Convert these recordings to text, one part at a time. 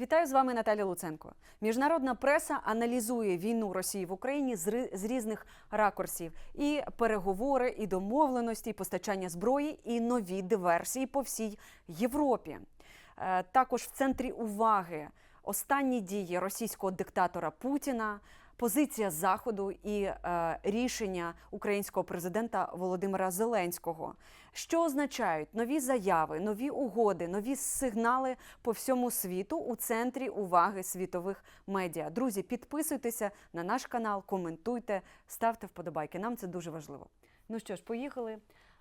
Вітаю з вами Наталя Луценко. Міжнародна преса аналізує війну Росії в Україні з, різних ракурсів: і переговори, і домовленості, і постачання зброї, і нові диверсії по всій Європі. Е, Також в центрі уваги останні дії російського диктатора Путіна. Позиція заходу і е, рішення українського президента Володимира Зеленського, що означають нові заяви, нові угоди, нові сигнали по всьому світу у центрі уваги світових медіа. Друзі, підписуйтеся на наш канал, коментуйте, ставте вподобайки. Нам це дуже важливо. Ну що ж, поїхали.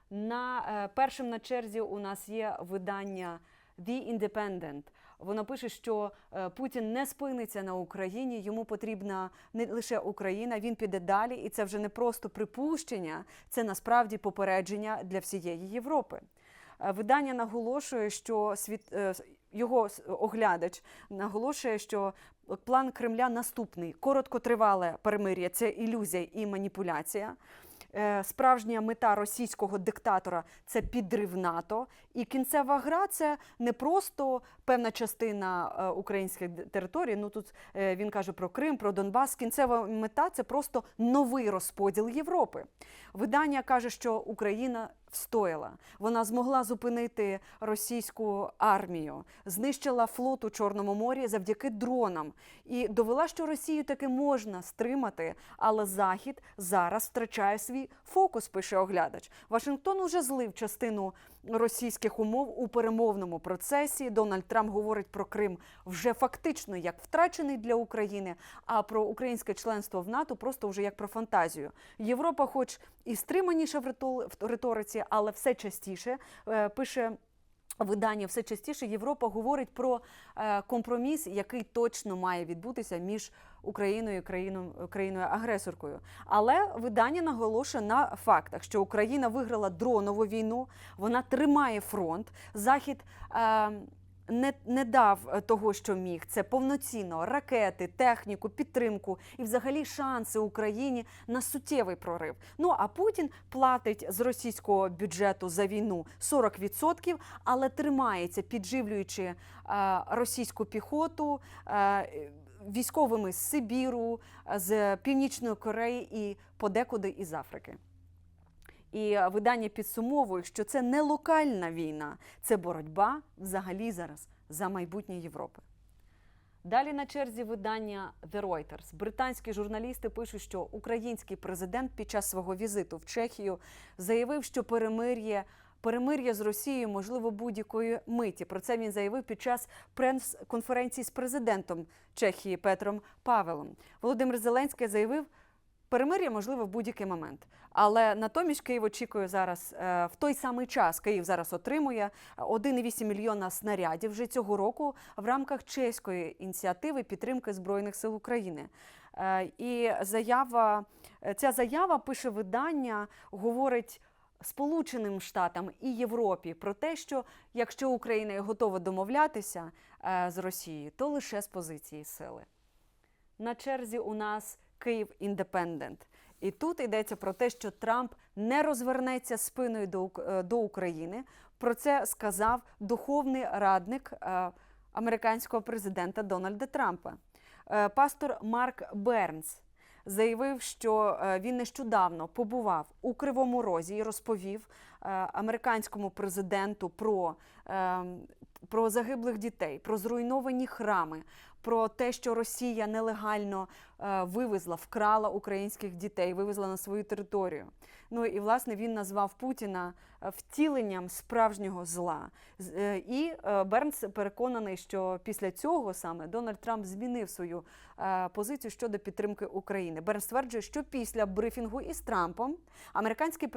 На е, першим на черзі у нас є видання The Independent. Воно пише, що е, Путін не спиниться на Україні. Йому потрібна не лише Україна, він піде далі, і це вже не просто припущення, це насправді попередження для всієї Європи. Е, Видання наголошує, що світ е, його оглядач наголошує, що план Кремля наступний: короткотривале перемир'я це ілюзія і маніпуляція. Е, Справжня мета російського диктатора це підрив НАТО, і кінцева гра це не просто певна частина е, українських територій. Ну тут е, він каже про Крим, про Донбас. Кінцева мета це просто новий розподіл Європи. Видання каже, що Україна встояла. Вона змогла зупинити російську армію, знищила флот у Чорному морі завдяки дронам і довела, що Росію таки можна стримати, але Захід зараз втрачає свій фокус. Пише оглядач. Вашингтон уже злив частину російських умов у перемовному процесі. Дональд Трамп говорить про Крим вже фактично як втрачений для України, а про українське членство в НАТО просто вже як про фантазію. Європа, хоч і стриманіша в риториці, але все частіше е, пише. Видання все частіше Європа говорить про е, компроміс, який точно має відбутися між Україною країною, країною агресоркою. Але видання наголошує на фактах, що Україна виграла дронову війну, вона тримає фронт. Захід е, не, не дав е, того, що міг. Це повноцінно ракети, техніку, підтримку і взагалі шанси Україні на суттєвий прорив. Ну а Путін платить з російського бюджету за війну 40%, але тримається, підживлюючи е, російську піхоту. Е, Військовими з Сибіру, е, з Північної Кореї і подекуди із Африки. І е, видання підсумовує, що це не локальна війна, це боротьба взагалі зараз за майбутнє Європи. Далі на черзі видання The Reuters. Британські журналісти пишуть, що український президент під час свого візиту в Чехію заявив, що перемир'я. Перемир'я з Росією можливо будь-якої миті. Про це він заявив під час прес-конференції з президентом Чехії Петром Павелом. Володимир Зеленський заявив, Перемир'я можливо в будь-який момент, але натомість Київ очікує зараз е, в той самий час. Київ зараз отримує 1,8 мільйона снарядів вже цього року в рамках чеської ініціативи підтримки збройних сил України. Е, І заява е, ця заява пише видання, говорить. Сполученим Штатам і Європі про те, що якщо Україна готова домовлятися е, з Росією, то лише з позиції сили. На черзі у нас Київ Індепендент. І тут йдеться про те, що Трамп не розвернеться спиною до, е, до України. Про це сказав духовний радник е, американського президента Дональда Трампа. Е, Пастор Марк Бернс заявив, що він нещодавно побував у Кривому Розі і розповів американському президенту про, е, про загиблих дітей, про зруйновані храми, про те, що Росія нелегально е, вивезла, вкрала українських дітей, вивезла на свою територію. Ну і власне він назвав Путіна е, втіленням справжнього зла. Е, І Бернс переконаний, що після цього саме Дональд Трамп змінив свою позицію щодо підтримки України. Бернс стверджує, що після брифінгу із Трампом американський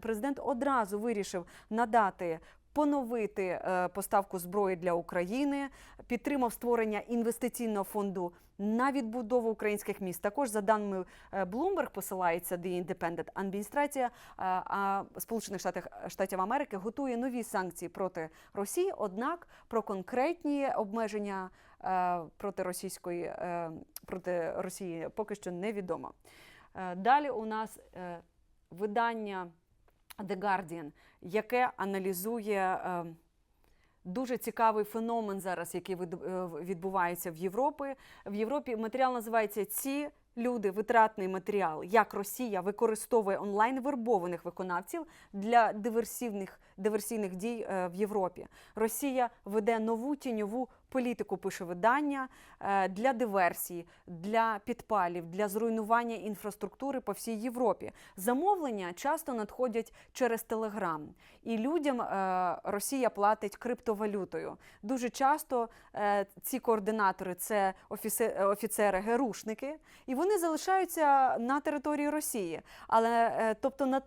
президент одразу вирішив надати. Поновити е, поставку зброї для України, підтримав створення інвестиційного фонду на відбудову українських міст. Також за даними е, Bloomberg посилається The Independent, адміністрація е, Сполучених Штатів, Штатів Америки готує нові санкції проти Росії. Однак про конкретні обмеження проти російської проти Росії поки що невідомо. Далі у нас видання The Guardian, яке аналізує е, Дуже цікавий феномен зараз, який е, відбувається в Європі. В Європі матеріал називається Ці люди, витратний матеріал. Як Росія використовує онлайн вербованих виконавців для диверсивних диверсійних дій е, в Європі. Росія веде нову тіньову політику, пише видання е, для диверсії, для підпалів, для зруйнування інфраструктури по всій Європі. Замовлення часто надходять через Телеграм, і людям е, Росія платить криптовалютою. Дуже часто е, ці координатори це е, офіцери-герушники, і вони залишаються на території Росії. Але тобто на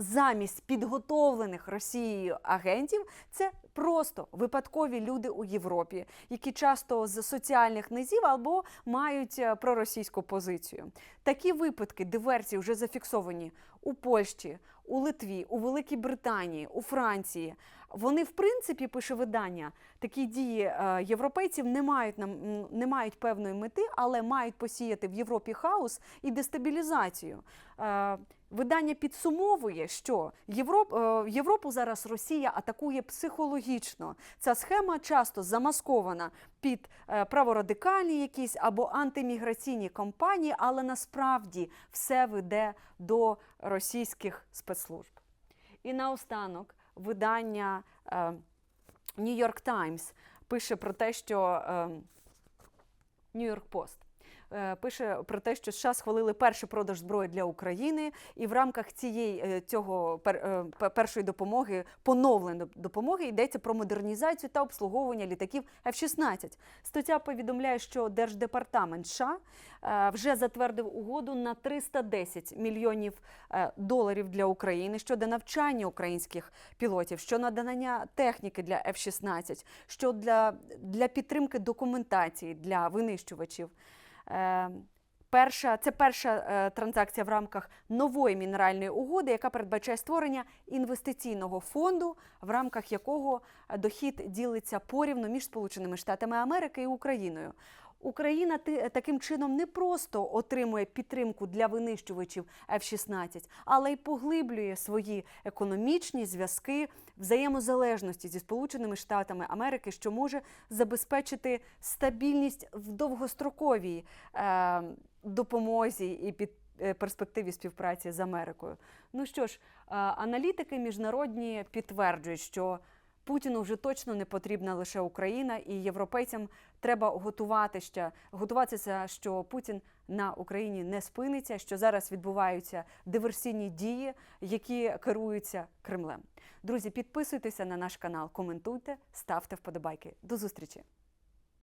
замість підготовлених Росією агентів це просто випадкові люди у Європі, які часто з соціальних низів або мають е, проросійську позицію. Такі випадки диверсії вже зафіксовані у Польщі, у Литві, у Великій Британії, у Франції. Вони, в принципі, пише видання, такі дії е, європейців не мають не мають певної мети, але мають посіяти в Європі хаос і дестабілізацію. Е, Видання підсумовує, що Європ, е, Європу зараз Росія атакує психологічно. Ця схема часто замаскована під праворадикальні якісь або антиміграційні кампанії, але насправді все веде до російських спецслужб. І наостанок видання е, New York Times пише про те, що е, New York Post е, пише про те, що США схвалили перший продаж зброї для України, і в рамках цієї е, цього е, пе- першої допомоги, поновленої допомоги, йдеться про модернізацію та обслуговування літаків F-16. Стаття повідомляє, що Держдепартамент США е, вже затвердив угоду на 310 мільйонів е, доларів для України щодо навчання українських пілотів, що надання техніки для F-16, що для, для підтримки документації для винищувачів. Е, Перша це перша е, транзакція в рамках нової мінеральної угоди, яка передбачає створення інвестиційного фонду, в рамках якого дохід ділиться порівну між Сполученими Штатами Америки і Україною. Україна ти- таким чином не просто отримує підтримку для винищувачів F-16, але й поглиблює свої економічні зв'язки взаємозалежності зі Сполученими Штатами Америки, що може забезпечити стабільність в довгостроковій е, допомозі і під е, перспективі співпраці з Америкою. Ну що ж, е, аналітики міжнародні підтверджують, що Путіну вже точно не потрібна лише Україна, і європейцям треба готуватися, готуватися, що Путін на Україні не спиниться, що зараз відбуваються диверсійні дії, які керуються Кремлем. Друзі, підписуйтеся на наш канал, коментуйте, ставте вподобайки. До зустрічі!